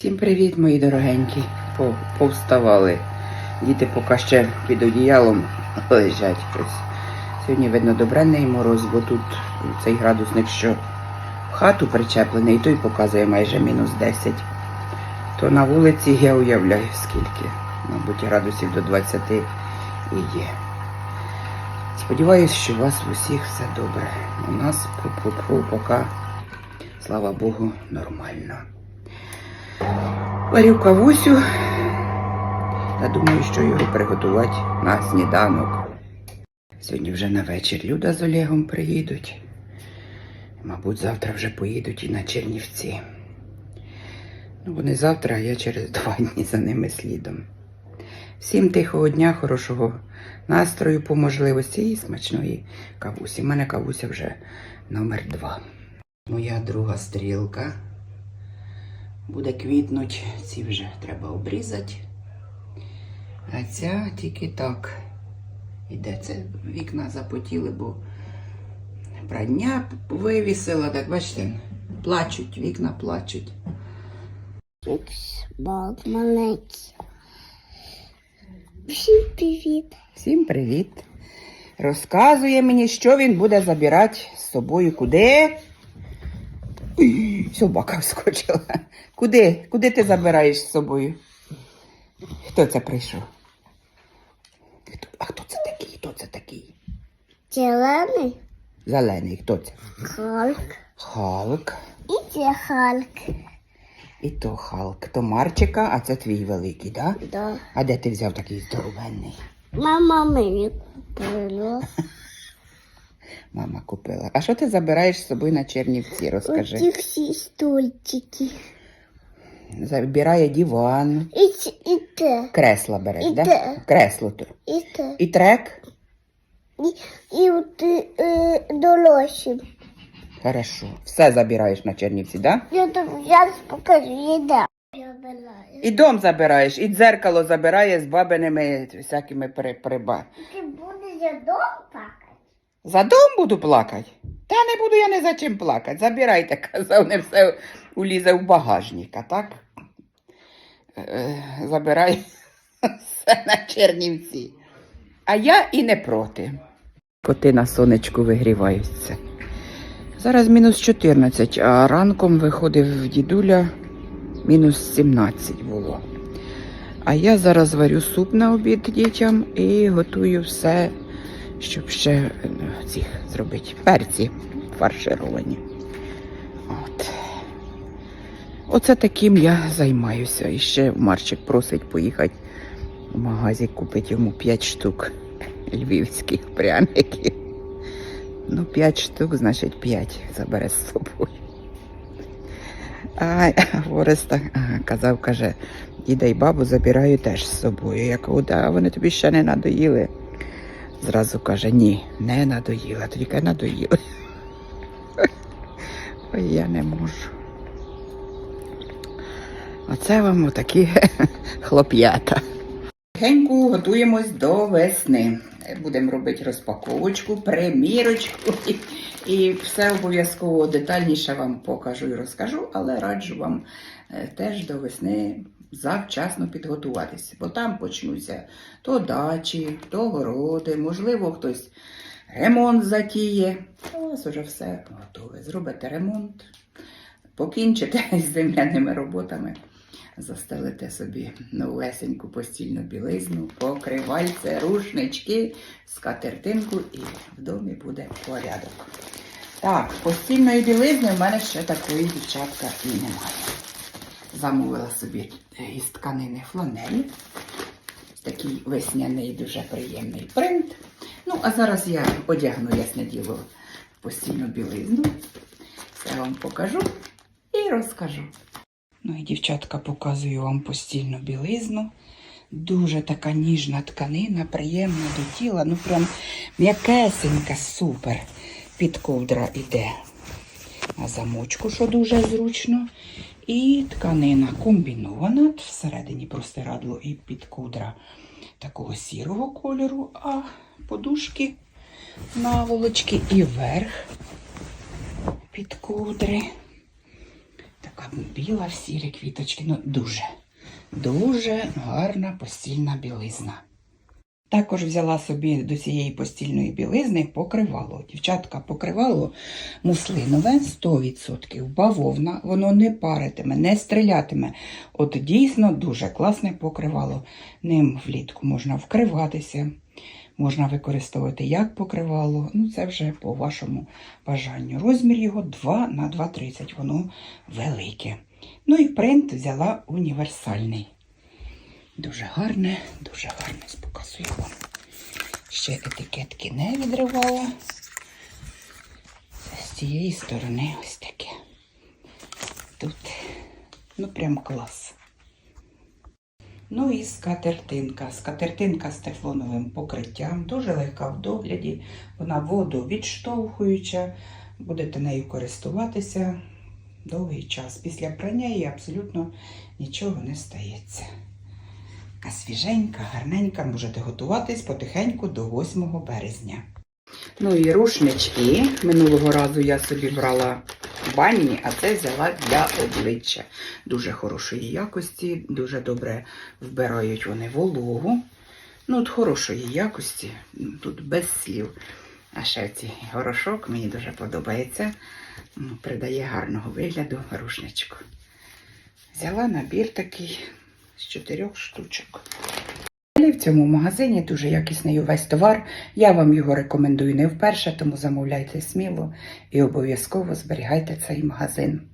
Всім привіт, мої дорогенькі. По- Повставали. Діти поки ще під одіялом лежать щось. Сьогодні видно добренний мороз, бо тут цей градусник, що в хату причеплений, той показує майже мінус 10. То на вулиці я уявляю скільки. Мабуть, градусів до 20 і є. Сподіваюсь, що у вас усіх все добре. У нас пу-пу-пу, поки, слава Богу, нормально. Варю кавусю та думаю, що його приготувати на сніданок. Сьогодні вже на вечір Люда з Олегом приїдуть. Мабуть, завтра вже поїдуть і на Чернівці. Ну, вони завтра, а я через два дні за ними слідом. Всім тихого дня, хорошого настрою по можливості і смачної кавусі. У мене кавуся вже номер два. Моя друга стрілка буде квітнуть, ці вже треба обрізати. А ця тільки так. Іде це вікна запотіли, бо прання вивісила, так бачите, плачуть, вікна плачуть. Бог маленький. Всім привіт. Всім привіт. Розказує мені, що він буде забирати з собою. Куди? Собака вскочила. Куди? Куди ти забираєш з собою? Хто це прийшов? А хто це такий? Хто це такий? Зелений Зелений, хто це? Халк. Халк. І це Халк. І то Халк. То Марчика, а це твій великий, так? Да? Да. А де ти взяв такий здоровенний? Мама мені купила. Мама купила. А що ти забираєш з собою на Чернівці? Розкажи. Оці всі стульчики. Забирає диван. І, і те. Кресла береш, І да? те. Кресло то. І те. І трек? І, і от е, дорожчі. Хорошо. Все забираєш на Чернівці, да? Я тобі зараз покажу, їда. І дом забираєш, і дзеркало забирає з бабиними всякими при, приба. Ти будеш дом плакати? За дом буду плакати. Та не буду я не за чим плакати. Забирайте, казав, не все улізе в багажник, а так е, забирай все на Чернівці. А я і не проти. Коти на сонечку вигріваються. Зараз мінус 14, а ранком виходив дідуля мінус 17 було. А я зараз варю суп на обід дітям і готую все, щоб ще е, цих зробити. Перці фаршировані. От. Оце таким я займаюся. І ще Марчик просить поїхати в магазин купити йому 5 штук львівських пряників. Ну, 5 штук, значить 5 забере з собою. А Ореста казав, каже, діда і бабу забираю теж з собою. Я кажу, да, вони тобі ще не надоїли. Зразу каже, ні, не надоїла, тільки надоїли. Ой, я не можу. Оце вам отакі хлоп'ята. Тихенько готуємось до весни. Будемо робити розпаковочку, примірочку і, і все обов'язково детальніше вам покажу і розкажу, але раджу вам е, теж до весни завчасно підготуватися, бо там почнуться то дачі, то городи, можливо, хтось ремонт затіє. У вас вже все готове. Зробите ремонт, покінчите з земляними роботами. Застелите собі новесеньку постільну білизну, покривальце, рушнички, скатертинку і в домі буде порядок. Так, постільної білизни в мене ще такої дівчатка і немає. Замовила собі е, із тканини фланелі. Такий весняний, дуже приємний принт. Ну, а зараз я одягну ясне діло постільну білизну. Все вам покажу і розкажу. Ну і дівчатка показую вам постільну білизну. Дуже така ніжна тканина, приємна до тіла. Ну прям м'якесенька, супер. Під ковдра іде на замочку, що дуже зручно. І тканина комбінована. Всередині простирадло і під ковдра такого сірого кольору, а подушки наволочки і верх під ковдри Така біла в сірі квіточки. Ну, дуже, дуже гарна постільна білизна. Також взяла собі до цієї постільної білизни покривало. Дівчатка, покривало муслинове 100%, бавовна, воно не паритиме, не стрілятиме. От дійсно дуже класне покривало. Ним влітку можна вкриватися, можна використовувати як покривало. Ну, це вже по вашому бажанню. Розмір його 2 на 2,30, воно велике. Ну і принт взяла універсальний. Дуже гарне, дуже гарне, показую вам. Ще етикетки не відривала. З цієї сторони ось таке. Тут, ну прям клас. Ну і скатертинка. Скатертинка з тефлоновим покриттям, дуже легка в догляді, вона воду відштовхуюча, будете нею користуватися довгий час. Після прання їй абсолютно нічого не стається. Така свіженька, гарненька, можете готуватись потихеньку до 8 березня. Ну і рушнички. Минулого разу я собі брала банні, а це взяла для обличчя. Дуже хорошої якості, дуже добре вбирають вони вологу. Ну, от хорошої якості, тут без слів. А ще цей горошок мені дуже подобається. Ну, Придає гарного вигляду рушничку. Взяла набір такий з чотирьох штучок. В цьому магазині дуже якісний увесь товар. Я вам його рекомендую не вперше, тому замовляйте сміло і обов'язково зберігайте цей магазин.